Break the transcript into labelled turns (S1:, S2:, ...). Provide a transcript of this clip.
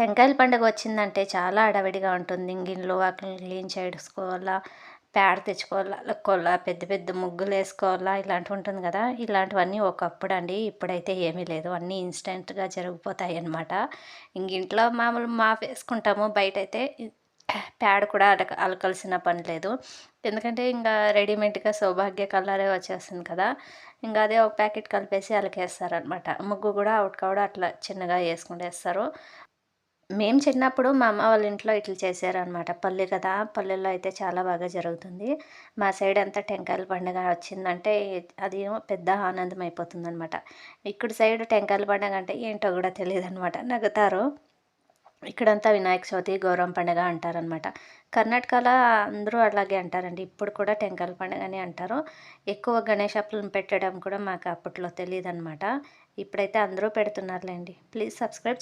S1: టెంకాయల పండుగ వచ్చిందంటే చాలా అడవిడిగా ఉంటుంది. ఇంగిళ్ళు వాకిలి క్లీన్ చేసుకోవాలా పేడ తెచ్చుకోవాలా అలక్కోవాలా పెద్ద పెద్ద ముగ్గులు వేసుకోవాలా ఇలాంటివి ఉంటుంది కదా. ఇలాంటివన్నీ ఒకప్పుడు అండి ఇప్పుడైతే ఏమీ లేదు. అన్నీ ఇన్స్టెంట్గా జరిగిపోతాయి అన్నమాట. ఇంక ఇంట్లో మామూలు మాఫ్ వేసుకుంటాము. బయట అయితే ప్యాడ్ కూడా అలక అలకలసిన పని లేదు. ఎందుకంటే ఇంకా రెడీమేడ్గా సౌభాగ్య కలరే వచ్చేస్తుంది కదా. ఇంకా అదే ఒక ప్యాకెట్ కలిపేసి అలకేస్తారనమాట ముగ్గు కూడా అవుట్ కూడా అట్లా చిన్నగా వేసుకుంటేస్తారు మేము చిన్నప్పుడు మా అమ్మ వాళ్ళ ఇంట్లో ఇట్లా చేశారనమాట. పల్లె కదా పల్లెల్లో అయితే చాలా బాగా జరుగుతుంది. మా సైడ్ అంతా టెంకాయల పండుగ వచ్చిందంటే అది ఏమో పెద్ద ఆనందం అయిపోతుంది అనమాట ఇక్కడ సైడ్ టెంకాయల పండుగ అంటే ఏంటో కూడా తెలియదు అనమాట నవ్వుతారు ఇక్కడంతా వినాయక చవితి గౌరవం పండుగ అంటారనమాట. కర్ణాటకలో అందరూ అలాగే అంటారండి. ఇప్పుడు కూడా టెంకాయల పండుగ అని అంటారు. ఎక్కువ గణేషప్పులను పెట్టడం కూడా మాకు అప్పట్లో తెలియదు అనమాట ఇప్పుడైతే అందరూ పెడుతున్నారులేండి. Please subscribe